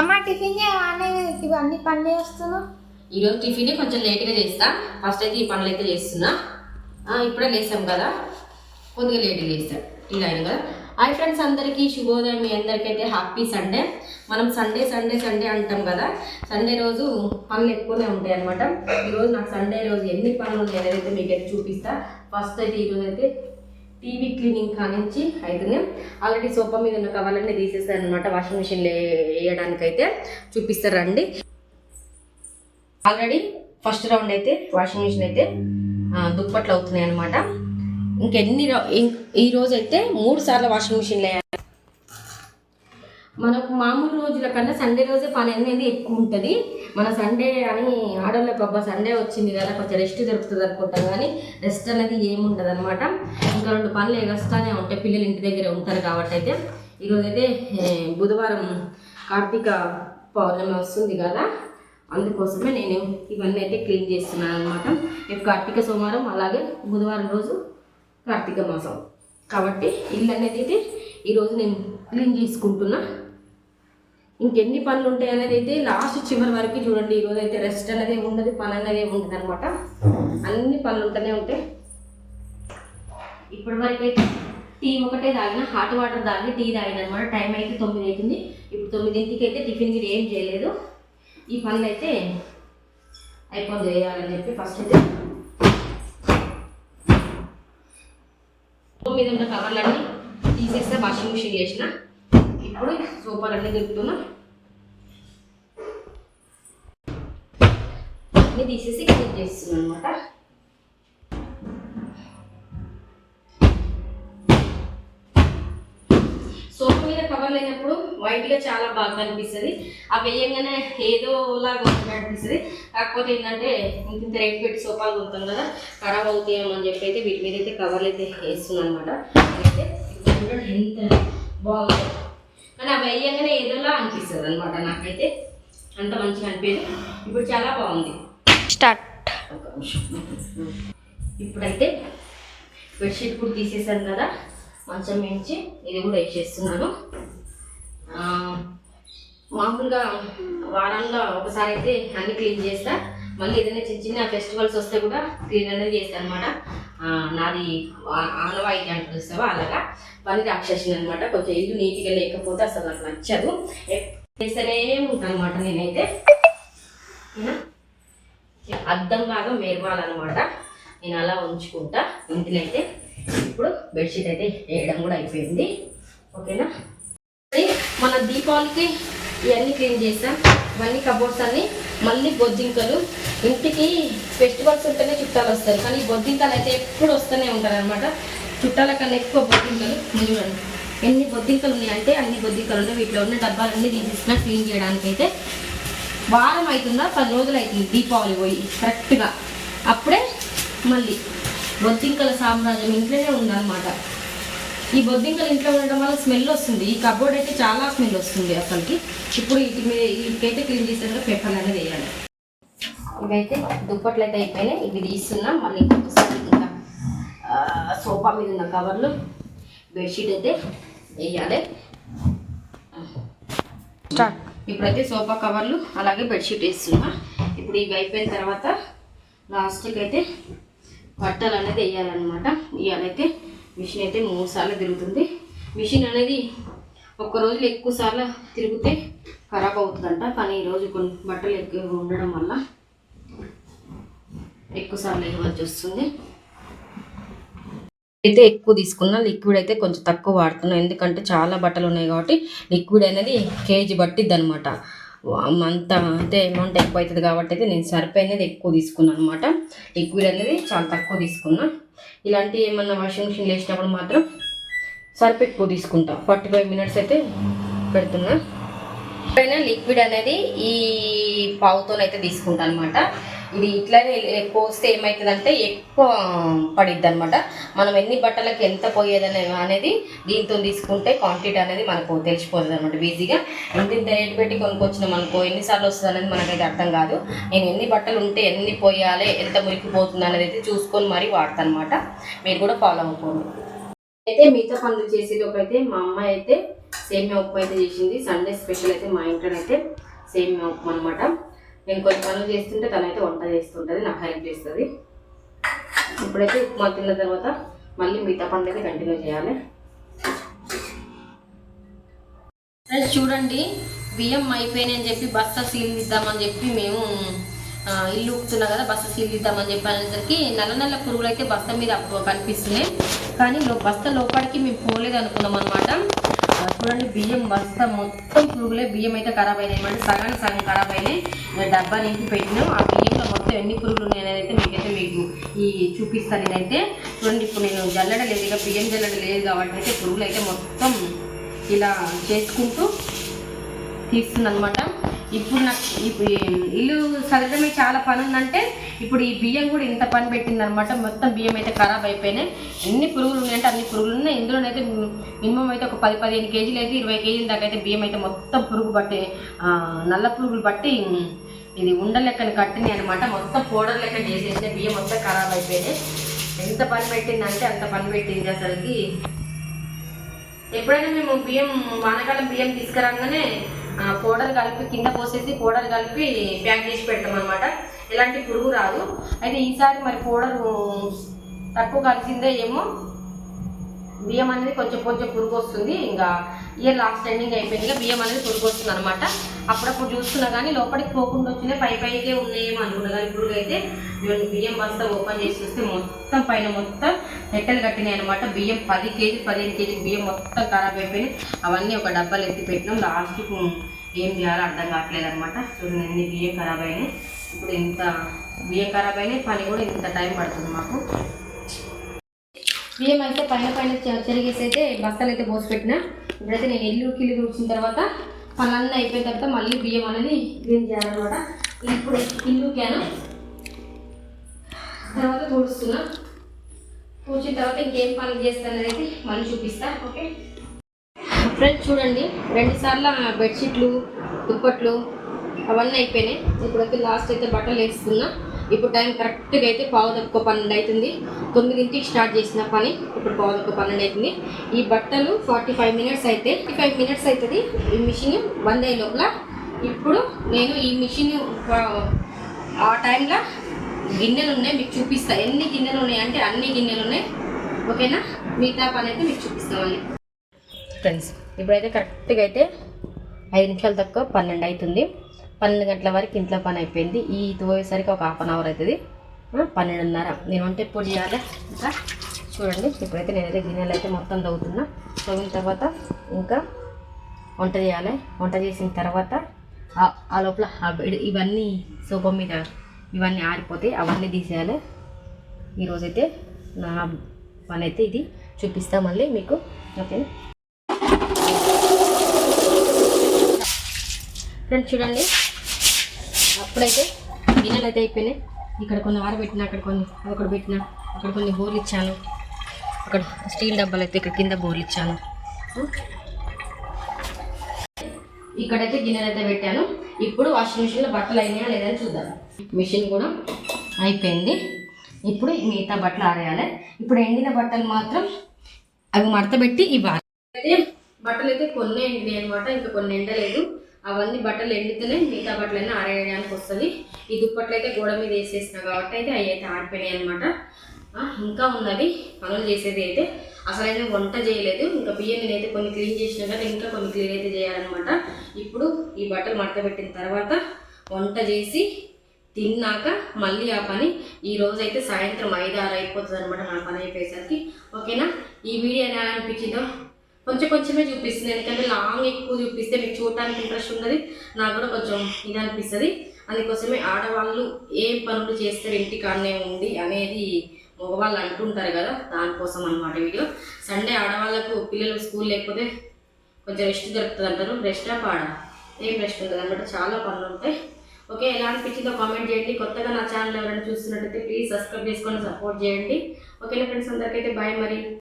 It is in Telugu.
అమ్మ టిఫిన్ చేయగానే ఇవన్నీ పని చేస్తున్నావు ఈరోజు టిఫిన్ కొంచెం లేట్గా చేస్తా. ఫస్ట్ అయితే ఈ పనులు అయితే చేస్తున్నా. ఇప్పుడే లేసాం కదా. కొద్దిగా లేట్గా చేస్తా ఇలా అయింది కదా. హాయ్ ఫ్రెండ్స్ అందరికీ. శుభోదయం. మీ అందరికైతే హ్యాపీ సండే. మనం సండే సండే సండే అంటాం కదా. సండే రోజు పనులు ఎక్కువనే ఉంటాయి అనమాట ఈరోజు నాకు సండే రోజు ఎన్ని పనులు ఉన్నాయి అనేది అయితే మీకైతే చూపిస్తా. ఫస్ట్ అయితే ఈరోజు అయితే టీవీ క్లీనింగ్ కానించి అయితే ఆల్రెడీ సోఫా మీద ఉన్న కవర్లన్నీ తీసేస్తాను అనమాట వాషింగ్ మిషన్లో వేయడానికి అయితే చూపిస్తారండి. ఆల్రెడీ ఫస్ట్ రౌండ్ అయితే వాషింగ్ మిషన్ అయితే దుప్పట్లు అవుతున్నాయి అనమాట ఇంకెన్ని ఈ రోజు అయితే మూడు సార్లు వాషింగ్ మిషన్లో మనకు మామూలు రోజుల కన్నా సండే రోజే పని అనేది ఎక్కువ ఉంటుంది. మన సండే అని ఆడవాళ్ళకి అబ్బా సండే వచ్చింది కదా కొంచెం రెస్ట్ దొరుకుతుంది అనుకుంటాం కానీ రెస్ట్ అనేది ఏముండదు అనమాట ఇంకా రెండు పనులు ఎగస్తానే ఉంటాయి పిల్లలు ఇంటి దగ్గర ఉంటారు కాబట్టి అయితే ఈరోజు అయితే బుధవారం కార్తీక పౌర్ణమి వస్తుంది కదా అందుకోసమే నేను ఇవన్నీ అయితే క్లీన్ చేస్తున్నాను అనమాట రేపు కార్తీక సోమవారం అలాగే బుధవారం రోజు కార్తీక మాసం. కాబట్టి ఇల్లు అనేది అయితే ఈరోజు నేను క్లీన్ చేసుకుంటున్నా. ఇంకెన్ని పనులు ఉంటాయి అనేది అయితే లాస్ట్ చివరి వరకు చూడండి. ఈరోజు అయితే రెస్ట్ అనేది ఉండదు పని అనేది ఉండదు అనమాట అన్ని పనులు ఉంటూనే ఉంటాయి. ఇప్పటి వరకు అయితే టీ ఒకటే తాగిన హాట్ వాటర్ తాగి టీ తాగిన అనమాట టైం అయితే తొమ్మిది అవుతుంది. ఇప్పుడు తొమ్మిదింటికి అయితే టిఫిన్ గిరి ఏం చేయలేదు. ఈ పనులు అయితే అయిపోయి చేయాలని చెప్పి ఫస్ట్ అయితే మీద ఉన్న కవర్లన్నీ తీసేస్తే వాషింగ్ మిషన్ చేసిన. ఇప్పుడు సోఫాలన్నీ తిప్పుతున్నా. అన్నీ తీసేసి క్లీన్ చేస్తున్నాను అనమాట సోఫా మీద కవర్ లేనప్పుడు వైట్గా చాలా బాగా కనిపిస్తుంది. అవి వేయంగానే ఏదోలాగా అనిపిస్తుంది కాకపోతే ఏంటంటే ఇంత రేట్ పెట్టి సోఫాలు కొనుక్తాం కదా ఖరాబ్ అవుతాయేమో అని చెప్పి అయితే వీటి మీద అయితే కవర్లు అయితే వేస్తున్నాను అనమాట అయితే ఎంత బాగుంది. కానీ ఆ వేయంగానే ఏదోలా అనిపిస్తుంది అనమాట నాకైతే. అంత మంచిగా అనిపించదు. ఇప్పుడు చాలా బాగుంది. స్టార్ట్. ఇప్పుడైతే బెడ్షీట్ కూడా తీసేసాను కదా. మంచం మించి ఇది కూడా వేసేస్తున్నాను. మామూలుగా వారంలో ఒకసారి అయితే అన్ని క్లీన్ చేస్తా. మళ్ళీ ఏదైనా చిన్న చిన్న ఫెస్టివల్స్ వస్తే కూడా క్లీన్ అనేది చేస్తాను అనమాట నాది ఆ- ఆనవాయితీ అంటూ చూస్తావా అలాగా? పని రాక్షసుని అనమాట కొంచెం ఇల్లు నీట్గా లేకపోతే అసలు నాకు నచ్చదు. చేస్తూనే ఉంటాను అనమాట నేనైతే. అర్థం కాగా లాగా మేరవాలన్నమాట. నేను అలా ఉంచుకుంటా. ఇంటినైతే అయితే ఇప్పుడు బెడ్షీట్ అయితే వేయడం కూడా అయిపోయింది. ఓకేనా? మన దీపావళికి ఇవన్నీ క్లీన్ చేసాం మళ్ళీ కబోర్డ్స్ అన్ని మళ్ళీ బొద్దింకలు. ఇంటికి ఫెస్టివల్స్ ఉంటేనే చుట్టాలు వస్తారు. కానీ బొద్దింకలు అయితే ఎప్పుడు వస్తూనే ఉంటారు అనమాట చుట్టాల కన్నా ఎక్కువ బొద్దింకలు. చూడండి. ఎన్ని బొద్దింకలు ఉన్నాయంటే అన్ని బొద్దింకలు ఉన్నాయి. వీటిలో ఉన్న డబ్బాలన్నీ తీసేసిన క్లీన్ చేయడానికి అయితే వారం అవుతుందా పది రోజులు అవుతుంది దీపావళి పోయి కరెక్ట్గా అప్పుడే మళ్ళీ బొద్దింకల సామ్రాజ్యం ఇంట్లోనే ఉందన్నమాట. ఈ బొద్దింకలు ఇంట్లో ఉండడం వల్ల స్మెల్ వస్తుంది. ఈ కబోర్డ్ అయితే చాలా స్మెల్ వస్తుంది అసలుకి. ఇప్పుడు వీటి మీద వీటికైతే క్లీన్ చేసిన పేపర్లు అనేది వేయాలి. ఇవైతే దుప్పట్లు అయితే అయిపోయినాయి. ఇవి తీస్తున్నాం. మళ్ళీ ఇంకొకసారి ఇంకా సోఫా మీద ఉన్న కవర్లు బెడ్షీట్ అయితే వేయాలి. స్టార్ట్. ఇప్పుడైతే సోఫా కవర్లు అలాగే బెడ్షీట్ వేస్తున్నా. ఇప్పుడు ఇవి అయిపోయిన తర్వాత లాస్ట్కి అయితే బట్టలు అనేది వేయాలన్నమాట. ఇవాళైతే మిషన్ అయితే మూడు సార్లు తిరుగుతుంది. మిషన్ అనేది ఒక్క రోజులో ఎక్కువ సార్లు తిరిగితే ఖరాబ్ అవుతుందంట. కానీ ఈరోజు కొన్ని బట్టలు ఎక్కువ ఉండడం వల్ల ఎక్కువ సార్లు ఇవ్వాల్సి వస్తుంది. అయితే ఎక్కువ తీసుకున్నా లిక్విడ్ అయితే కొంచెం తక్కువ వాడుతున్నాం. ఎందుకంటే చాలా బట్టలు ఉన్నాయి కాబట్టి లిక్విడ్ అనేది కేజీ పట్టిద్ది అనమాట అంత అంటే అమౌంట్ ఎక్కువ అవుతుంది కాబట్టి అయితే నేను సరిపోయినది ఎక్కువ తీసుకున్నాను అనమాట లిక్విడ్ అనేది చాలా తక్కువ తీసుకున్నా. ఇలాంటి ఏమన్నా వాషింగ్ మిషన్ వేసినప్పుడు మాత్రం సర్ఫ్ తీసుకుంటా. ఫార్టీ ఫైవ్ మినిట్స్ అయితే పెడుతున్నా. పైన లిక్విడ్ అనేది ఈ పావుతోనైతే తీసుకుంటా అనమాట ఇది ఇట్లానే పోస్తే ఏమవుతుందంటే ఎక్కువ పడిద్ది అనమాట మనం ఎన్ని బట్టలకి ఎంత పోయేదని అనేది దీంతో తీసుకుంటే క్వాంటిటీ అనేది మనకు తెలిసిపోతుంది అనమాట ఈజీగా ఎంత ఇంత రేటు పెట్టి కొనుక్కొచ్చినాం అనుకో ఎన్నిసార్లు వస్తుంది అనేది మనకైతే అర్థం కాదు. నేను ఎన్ని బట్టలు ఉంటే ఎన్ని పోయాలి ఎంత మురికిపోతుంది అనేది అయితే చూసుకొని మరీ వాడతానమాట అనమాట మీరు కూడా ఫాలో అవ్వకూడదు అయితే మిగతా పనులు చేసేలోపు అయితే మా అమ్మాయి అయితే సేమియా ఉప్పు అయితే చేసింది. సండే స్పెషల్ అయితే మా ఇంట్లో అయితే సేమియా ఉప్పు అనమాట నేను కొన్ని పనులు చేస్తుంటే తనైతే వంట చేస్తుంటుంది నాకు హెల్ప్ చేస్తుంది. ఇప్పుడైతే ఉప్మా తిన్న తర్వాత మళ్ళీ మిగతా పండు అయితే కంటిన్యూ చేయాలి. చూడండి బియ్యం అయిపోయినాయి అని చెప్పి బస్తా సీల్ ఇద్దామని చెప్పి మేము ఇల్లు ఉప్పుతున్నాం కదా బస్తా సీల్ ఇద్దామని చెప్పి అనేసరికి నల్ల నల్ల పురుగులు అయితే బస్తా మీద కనిపిస్తున్నాయి. కానీ బస్తా లోపలికి మేము పోలేదు అనుకున్నాం అనమాట చూడండి బియ్యం బస్తా మొత్తం పురుగులే బియ్యం అయితే ఖరాబ్ అయినాయి. అనమాట సగానికి సగం ఖరాబ్ అయినాయి. డబ్బా నింపి పెట్టినాం. ఆ బియ్యంలో మొత్తం ఎన్ని పురుగులు ఉన్నాయి అయితే మీకైతే మీకు ఈ చూపిస్తాను నేనైతే. చూడండి ఇప్పుడు నేను జల్లడ లేదు. ఇక బియ్యం జల్లడ లేదు కాబట్టి అయితే పురుగులు అయితే మొత్తం ఇలా చేసుకుంటూ తీస్తుంది అనమాట ఇప్పుడు నాకు ఇప్పుడు ఇల్లు సదరడమే చాలా పని ఉందంటే ఇప్పుడు ఈ బియ్యం కూడా ఇంత పని పెట్టింది అనమాట మొత్తం బియ్యం అయితే ఖరాబ్ అయిపోయినాయి. ఎన్ని పురుగులు ఉన్నాయంటే అన్ని పురుగులు ఉన్నాయి. ఇందులోనైతే మినిమం అయితే ఒక పది పదిహేను కేజీలు అయితే ఇరవై కేజీల దాకా అయితే బియ్యం అయితే మొత్తం పురుగు బట్టి నల్ల పురుగులు బట్టి ఇది ఉండలెక్కని కట్టినాయి అనమాట. మొత్తం పౌడర్ లెక్క చేసేసిన బియ్యం మొత్తం ఖరాబ్ అయిపోయినాయి. ఎంత పని పెట్టిందంటే అంత పని పెట్టింది అసలుకి. ఎప్పుడైనా మేము బియ్యం వానకాలం బియ్యం తీసుకురాగానే పౌడర్ కలిపి కింద పోసేసి పౌడర్ కలిపి ప్యాక్ చేసి పెడతాం అనమాట ఎలాంటి పురుగు రాదు. అయితే ఈసారి మరి పౌడర్ తక్కువ కలిసిందే ఏమో. బియ్యం అనేది కొంచెం కొంచెం పురుగు వస్తుంది ఇంకా ఇయర్ లాస్ట్ ఎండింగ్ అయిపోయింది. ఇంకా బియ్యం అనేది పురుగు వస్తుంది అనమాట అప్పుడప్పుడు చూస్తున్నా కానీ లోపలికి పోకుండా వచ్చినాయి. పై పైకే ఉన్నాయేమో అనుకున్నా కానీ పురుగు అయితే ఇవన్నీ బియ్యం బస్తా ఓపెన్ చేసి చూస్తే మొత్తం పైన మొత్తం నెట్టలు కట్టినాయి అనమాట బియ్యం పది కేజీ పదిహేను కేజీ బియ్యం మొత్తం ఖరాబ్ అయిపోయినాయి. అవన్నీ ఒక డబ్బాలు ఎత్తి పెట్టినాం. లాస్ట్కు ఏం చేయాలో అర్థం కావట్లేదు అనమాట చూడండి ఎన్ని బియ్యం ఖరాబ్ అయినాయి. ఇప్పుడు ఇంత బియ్యం ఖరాబ్ అయినాయి పని కూడా ఇంత టైం పడుతుంది మాకు. బియ్యం అయితే పైన పైన చెరిగేసైతే చెరిగేసి అయితే బస్తాలు అయితే పోసి పెట్టిన ఇప్పుడైతే నేను ఇల్లు కిల్లు కూర్చిన తర్వాత పనులన్నీ అయిపోయిన తర్వాత మళ్ళీ బియ్యం అనేది గ్రీన్ చేయాలన్నమాట. ఇప్పుడు ఇల్లు క్యాను. తర్వాత తుడుస్తున్నా. కూర్చిన తర్వాత ఇంకేం పనులు చేస్తాను అనేది మళ్ళీ చూపిస్తా ఓకే? ఫ్రెండ్స్ చూడండి. రెండుసార్లు బెడ్షీట్లు దుప్పట్లు అవన్నీ అయిపోయినాయి. ఇప్పుడైతే లాస్ట్ అయితే బట్టలు వేస్తున్నా ఇప్పుడు టైం కరెక్ట్గా అయితే పావు తక్కువ పన్నెండు అవుతుంది. తొమ్మిదింటికి స్టార్ట్ చేసిన పని ఇప్పుడు పావు తక్కువ పన్నెండు అవుతుంది. ఈ బట్టలు ఫార్టీ ఫైవ్ మినిట్స్ అయితే ఫార్టీ ఫైవ్ మినిట్స్ అవుతుంది. ఈ మిషన్ బంద్ అయ్యే లోపల ఇప్పుడు నేను ఈ మిషన్ ఆ టైంలో గిన్నెలు ఉన్నాయి మీకు చూపిస్తా. ఎన్ని గిన్నెలు ఉన్నాయి అంటే అన్ని గిన్నెలు ఉన్నాయి. ఓకేనా? మిగతా పని అయితే మీకు చూపిస్తామని ఫ్రెండ్స్ ఇప్పుడైతే కరెక్ట్గా అయితే ఐదు నిమిషాలు తక్కువ పన్నెండు అవుతుంది. పన్నెండు గంటల వరకు ఇంట్లో పని అయిపోయింది. ఈ పోయేసరికి ఒక హాఫ్ అన్ అవర్ అవుతుంది పన్నెండున్నర. నేను వంట ఎప్పుడు చేయాలి. ఇంకా చూడండి ఇప్పుడైతే నేనైతే గిన్నెలు అయితే మొత్తం తవ్వుతున్నా. తవ్విన తర్వాత ఇంకా వంట చేయాలి. వంట చేసిన తర్వాత ఆ- లోపల ఇవన్నీ సోఫా మీద ఇవన్నీ ఆరిపోతాయి అవన్నీ తీసేయాలి. ఈరోజైతే నా పని అయితే ఇది. చూపిస్తా మళ్ళీ మీకు. ఓకేనా ఫ్రెండ్స్ చూడండి. ఇప్పుడైతే గిన్నెలు అయితే అయిపోయినాయి. ఇక్కడ కొన్ని ఆరబెట్టిన అక్కడ కొన్ని అక్కడ పెట్టిన అక్కడ కొన్ని బోర్లు ఇచ్చాను. అక్కడ స్టీల్ డబ్బాలు అయితే ఇక్కడ కింద బోర్లు ఇచ్చాను. ఇక్కడైతే గిన్నెలు అయితే పెట్టాను. ఇప్పుడు వాషింగ్ మిషన్లో బట్టలు అయినాయా లేదని చూద్దాం. మిషన్ కూడా అయిపోయింది. ఇప్పుడు మిగతా బట్టలు ఆరేయాలి. ఇప్పుడు ఎండిన బట్టలు మాత్రం అవి మడతబెట్టి ఇవ్వాలి. అయితే బట్టలు అయితే కొన్ని ఎండినాయి అనమాట ఇంకా కొన్ని ఎండలేదు. అవన్నీ బట్టలు ఎండితేనే మిగతా బట్టలు అయినా ఆరేయడానికి వస్తుంది. ఈ దుప్పట్లు అయితే గోడ మీద వేసేసిన కాబట్టి అయితే అవి అయితే ఆరిపోయినాయి అనమాట ఇంకా ఉన్నది పనులు చేసేది అయితే అసలైతే వంట చేయలేదు. ఇంకా బియ్యం నేనైతే కొన్ని క్లీన్ చేసిన కానీ ఇంకా కొన్ని క్లీన్ అయితే చేయాలన్నమాట. ఇప్పుడు ఈ బట్టలు మడత పెట్టిన తర్వాత వంట చేసి తిన్నాక మళ్ళీ ఆ పని. ఈ అయితే సాయంత్రం ఐదు ఆరు అయిపోతుంది అనమాట నా పని అయిపోయేసరికి. ఓకేనా? ఈ వీడియో ఎలా అనిపించిందో కొంచెం కొంచెమే చూపిస్తుంది. ఎందుకంటే లాంగ్ ఎక్కువ చూపిస్తే మీకు చూడటానికి ఇంట్రెస్ట్ ఉన్నది నాకు కూడా కొంచెం ఇది అనిపిస్తుంది. అందుకోసమే ఆడవాళ్ళు ఏం పనులు చేస్తారు ఇంటి కాడనే ఉంది అనేది మగవాళ్ళు అంటుంటారు కదా దానికోసం అనమాట వీడియో. సండే ఆడవాళ్ళకు పిల్లలు స్కూల్ లేకపోతే కొంచెం రెస్ట్ దొరుకుతుంది అంటారు. రెస్టా పాడా? ఏం రెస్ట్ ఉంటుంది అనమాట చాలా పనులు ఉంటాయి. ఓకే ఎలా అనిపించిందో కామెంట్ చేయండి. కొత్తగా నా ఛానల్ ఎవరైనా చూస్తున్నట్టయితే ప్లీజ్ సబ్స్క్రైబ్ చేసుకొని సపోర్ట్ చేయండి. ఓకేనా ఫ్రెండ్స్ అందరికైతే బాయ్ మరి.